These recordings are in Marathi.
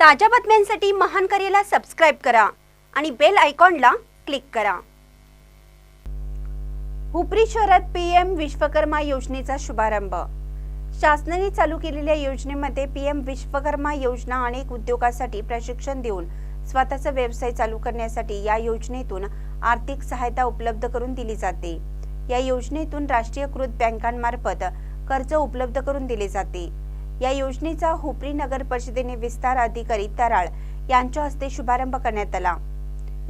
ताज्या बातम्यांसाठी महान करेला सबस्क्राईब करा आणि बेल आयकॉनला क्लिक करा. हुपरी शहरात पीएम विश्वकर्मा योजनेचा शुभारंभ. शासनाने चालू केलेल्या योजनेमध्ये पीएम विश्वकर्मा योजना अनेक उद्योगासाठी प्रशिक्षण देऊन स्वतःचा व्यवसाय चालू करण्यासाठी या योजनेतून आर्थिक सहायता उपलब्ध करून दिली जाते. या योजनेतून राष्ट्रीयकृत बँकांमार्फत कर्ज उपलब्ध करून दिले जाते. या योजनेचा हुपरी नगर परिषदेने विस्तार अधिकारी तराळ यांच्या हस्ते शुभारंभ करण्यात आला.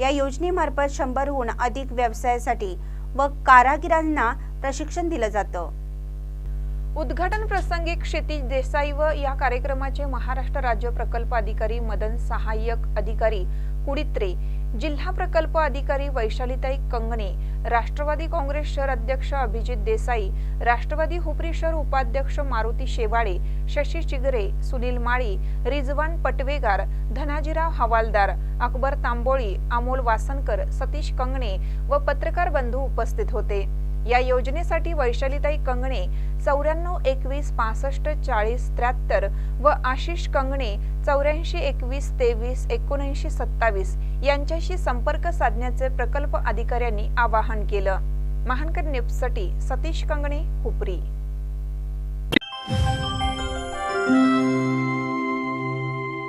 या योजनेमार्फत शंभरहून अधिक व्यवसायासाठी व कारागिरांना प्रशिक्षण दिलं जातं. उद्घाटन प्रसंगी क्षितिज देसाई व या कार्यक्रमाचे महाराष्ट्र राज्य प्रकल्प अधिकारी मदन सहाय्यक अधिकारी कुडित्रे जिल्हा प्रकल्प अधिकारी वैशालीताई कंगणे राष्ट्रवादी काँग्रेस शहर अध्यक्ष अभिजित देसाई राष्ट्रवादी हुपरी शहर उपाध्यक्ष मारुती शेवाळे शशी चिगरे सुनील माळी रिजवान पटवेगार धनाजीराव हवालदार अकबर तांबोळी अमोल वासनकर सतीश कंगणे व पत्रकार बंधू उपस्थित होते. या योजनेसाठी वैशालीताई कंगणे चौऱ्याण्णव एकवीस पासष्ट चाळीस त्र्याहत्तर व आशिष कंगणे चौऱ्याऐंशी एकवीस तेवीस एकोणऐंशी सत्तावीस यांच्याशी संपर्क साधण्याचे प्रकल्प अधिकाऱ्यांनी आवाहन केलं. महानकर न्यूजसाठी सतीश कंगणे हुपरी.